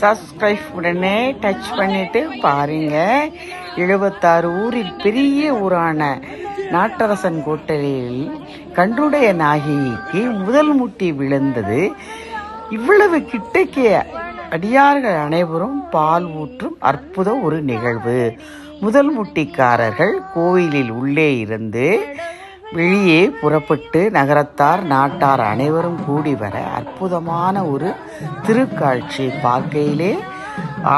Subscribe உடனே touch பண்ணிட்டு பாருங்க. எழுபத்தாறு ஊரில் பெரிய ஊரான நாட்டரசன் கோட்டையில் கன்றுடைய நாயகிக்கு முதல் முட்டி விழுந்தது. இவ்வளவு கிட்டக்கே அடியார்கள் அனைவரும் பால் ஊற்றும் அற்புத ஒரு நிகழ்வு. முதல் முட்டிக்காரர்கள் கோயிலில் உள்ளே இருந்து வெளியே புறப்பட்டு நகரத்தார் நாட்டார் அனைவரும் கூடி வர அற்புதமான ஒரு திருக்காட்சி பார்க்கையிலே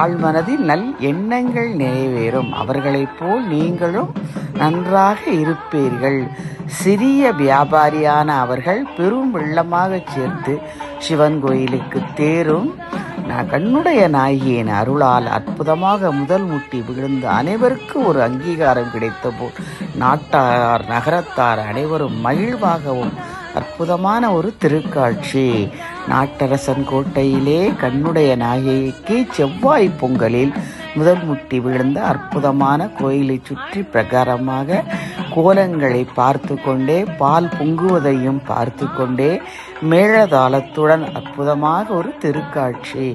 ஆழ்மனதில் நல் எண்ணங்கள் நிறைவேறும். அவர்களைப் போல் நீங்களும் நன்றாக இருப்பீர்கள். சிறிய வியாபாரியான அவர்கள் பெரும் வெள்ளமாக சேர்த்து சிவன் கோயிலுக்கு தேரும். நான் கண்ணுடைய நாயகியின் அருளால் அற்புதமாக முதல் முட்டி விழுந்து அனைவருக்கும் ஒரு அங்கீகாரம் கிடைத்த போல் நாட்டார் நகரத்தார் அனைவரும் மகிழ்வாகவும் அற்புதமான ஒரு திருக்காட்சி. நாட்டரசன் கோட்டையிலே கண்ணுடைய நாயகிக்கு செவ்வாய் பொங்கலில் முதல் முட்டி விழுந்த அற்புதமான கோயிலை சுற்றி பிரகாரமாக கோலங்களை பார்த்து கொண்டே பால் பொங்குவதையும் பார்த்து கொண்டே மேளதாளத்துடன் அற்புதமாக ஒரு திருக்காட்சி.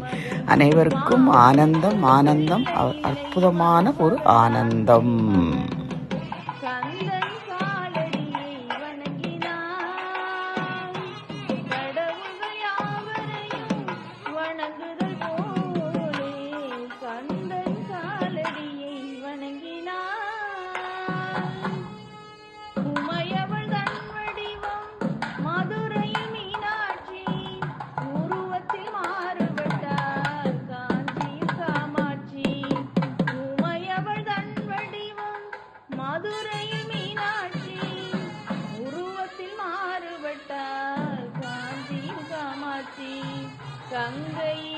அனைவருக்கும் ஆனந்தம் ஆனந்தம் அற்புதமான ஒரு ஆனந்தம். 一对一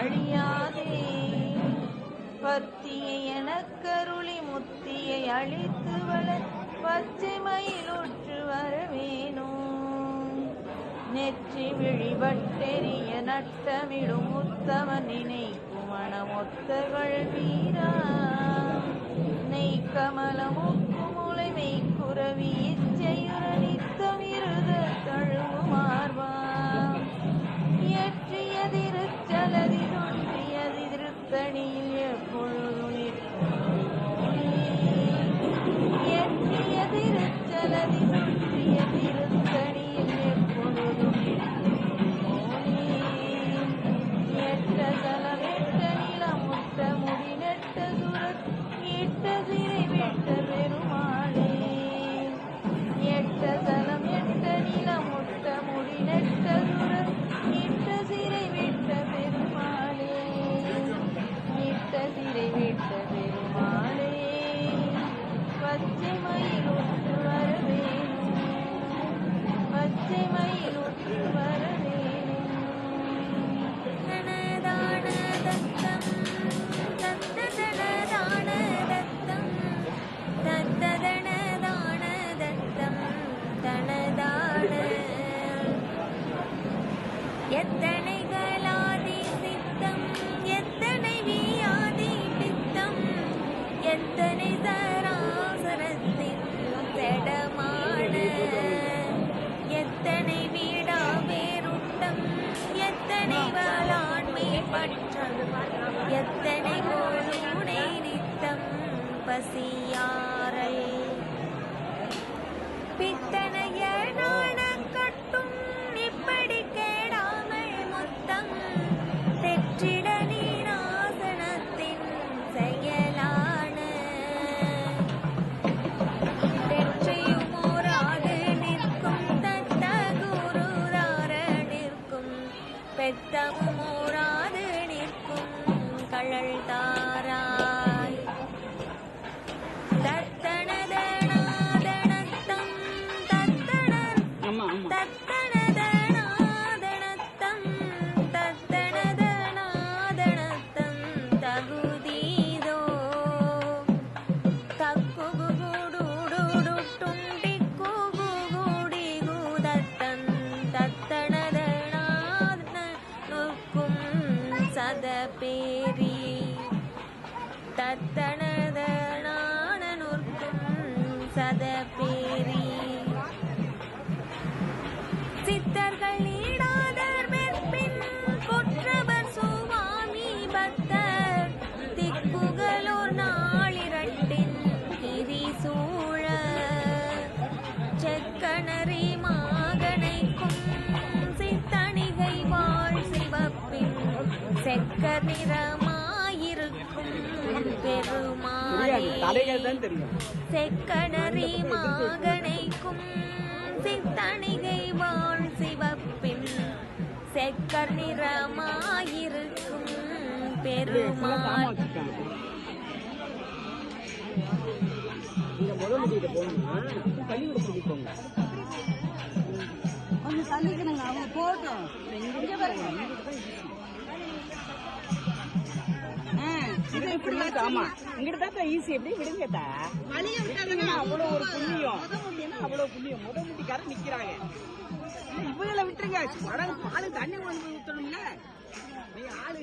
அழியாதே. பத்தியை எனக்கருளி முத்தியை அழித்து வளர் பச்சை மயிலுற்று வரவேணும் நெற்றி விழிவட்டெறிய நட்டமிடும் உத்தமன் நினைக்கும் மணமொத்தகள் வீரா. நெய் கமலமுக்கு முளைமை மெய்க்குறவி இச்சையுற நித்தம் இருத தழுவும் செக்கணரி மாகனைக்கும் சித்தணிகை வாழ் சிவப்பின் செக்க நிறமாயிருக்கும் பெருமாளே. செக்கணரி மாகனைக்கும் சித்தணிகை வாழ் சிவப்பின் செக்கர் நிறமாயிருக்கும் பெருமாள். இந்த முதல் முடியில போகணும்னா பள்ளிக்கூட சொல்லி போங்க கொஞ்சம் தள்ளிக்கணுங்க அவங்க போட்டோம். இங்க பாருங்க. ஆ, இது இப்படி இங்கிட்டு ஆமா. இங்கிட்டு தான் ஈஸி எப்படி? விடுங்கத்தா வழிய விட்டீங்கன்னா அவ்வளவு ஒரு புண்ணியம்? அவ்வளவு புண்ணியம். முத நிக்கிறாங்க. இவங்கள விட்டுருங்க. மடங்கு பாலு தண்ணி வந்து ஊத்தணும்ல. நீ ஆளு.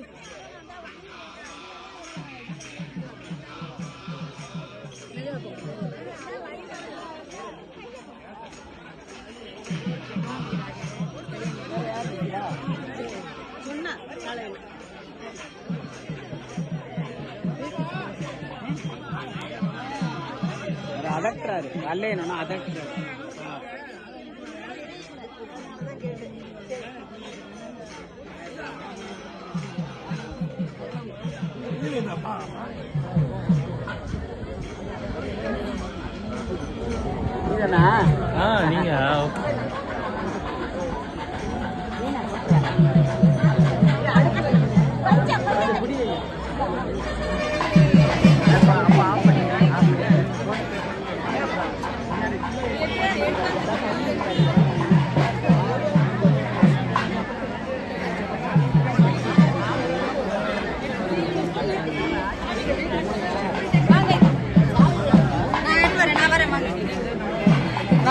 கூடாது அதட்டுறாரு வரலன்னா அதட்டுறாரு நீங்க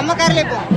Ama Carle po.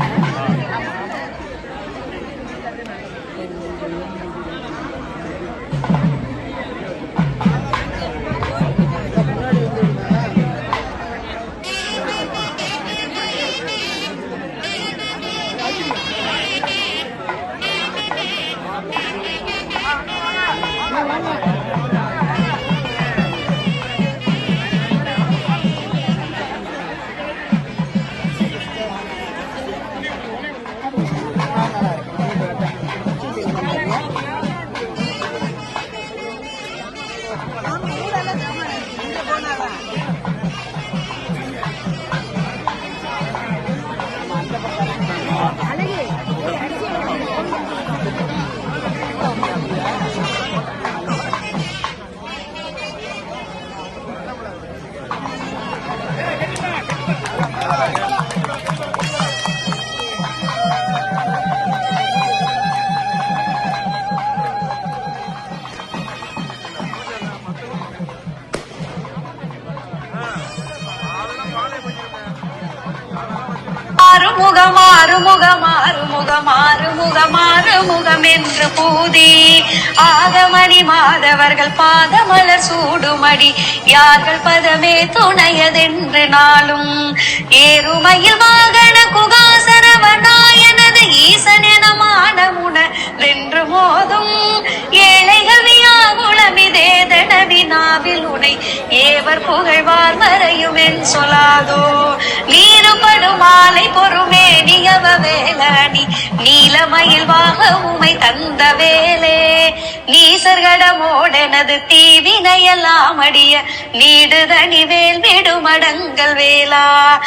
Arumugam Arumugam Arumugam Arumugam என்று பூதி ஆதமணி மாதவர்கள் பாதமலர் சூடுமடி யார்கள் பதமே துணையதென்று நாளும் ஏறுமையில் வாகன குகாசரவனாயனது ஈசனென மானமுன வென்று மோதும் ஏழைகள் வியாகுல வேதன வினாவில் உனை ஏவர் புகழ்வார் மறையுமென் சொல்லாதோ. வீறுபடும் மாலை பொறுமே நிகவ வேலணி. நீலமயில் வாக உமை தந்த வேலே. நீசர்கடமோடனது தீவினையெல்லாம் அடிய. நீடுதனி வேல் விடுமடங்கள் வேலா.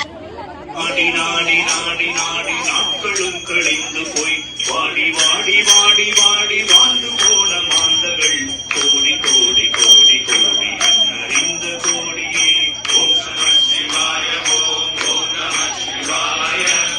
அடி நாடி நாடி நாடி நாட்களும் கழிந்து போய் வாடி வாடி வாடி வாடி வாழ்ந்து போன மாந்தர்கள். கோடி கோடி கோடி கோடி அறிந்த கோடியே. ஓம் நம சிவாய ஓம் நம சிவாய.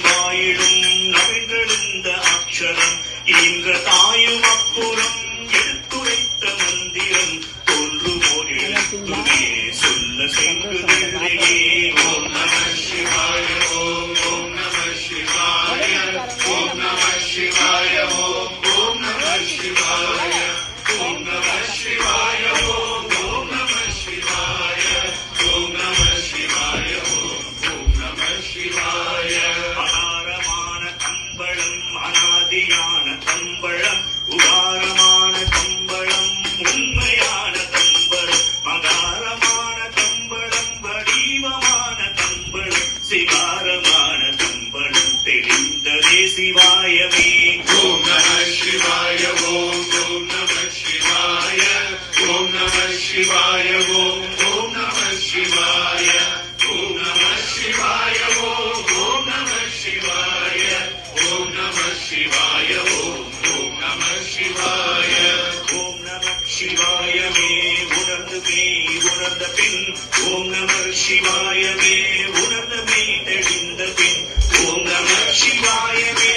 மாயிடும் ശിവായ. ഓം நம ശിവായ. മേ ഉണർന്നു മേ ഉണർന്ന പിൻ ഓം நம ശിവായ. മേ ഉണർന്ന മേ തെളിந்த പിൻ ഓം நம ശിവായ. മേ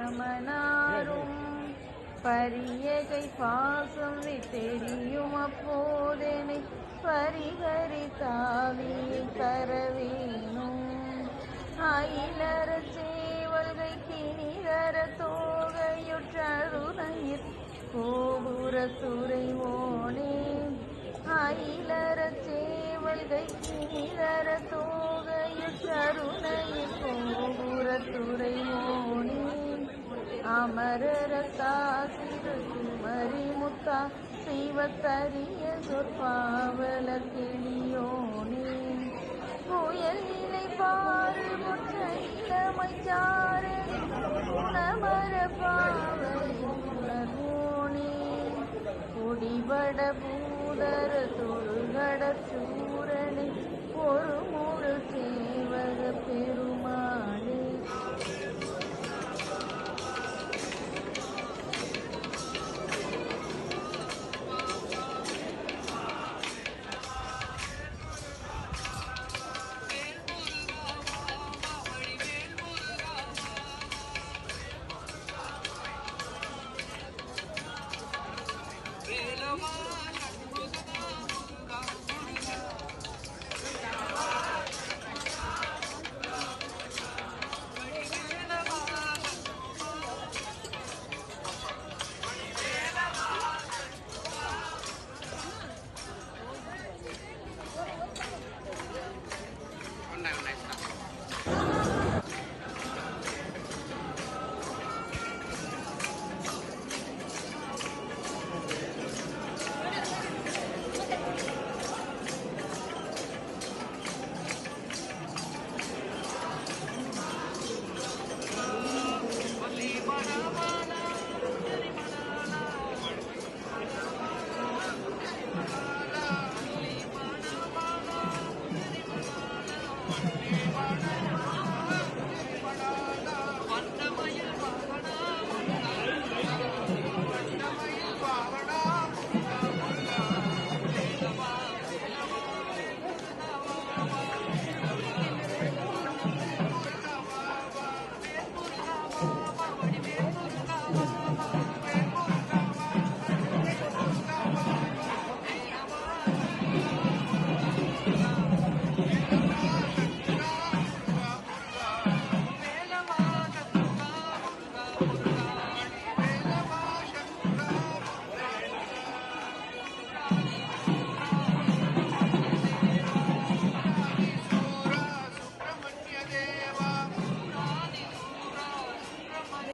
கொட்டாவர பரியகை பாசம் தெரியும் அப்போதெனை பரிகரி தாவியை தரவேணும் அயிலர சேவல்கை கிணிகர தோகையுற்றருணையில் கோபுர துறை ஓனே. அயிலர சேவல்கை கிணிகர தோகையுற்றருணையில் கோபுர துறை ஓனே அமரரசா குமரி முத்தா சிவத்தரிய சொற்பாவல கிளியோனே. புயல் நிலை பாரு முற்ற இளமைச்சாரே குணமர பாவனே குடிபட பூதர தொழுகட சூரனை ஒரு முழு சேவக பெரு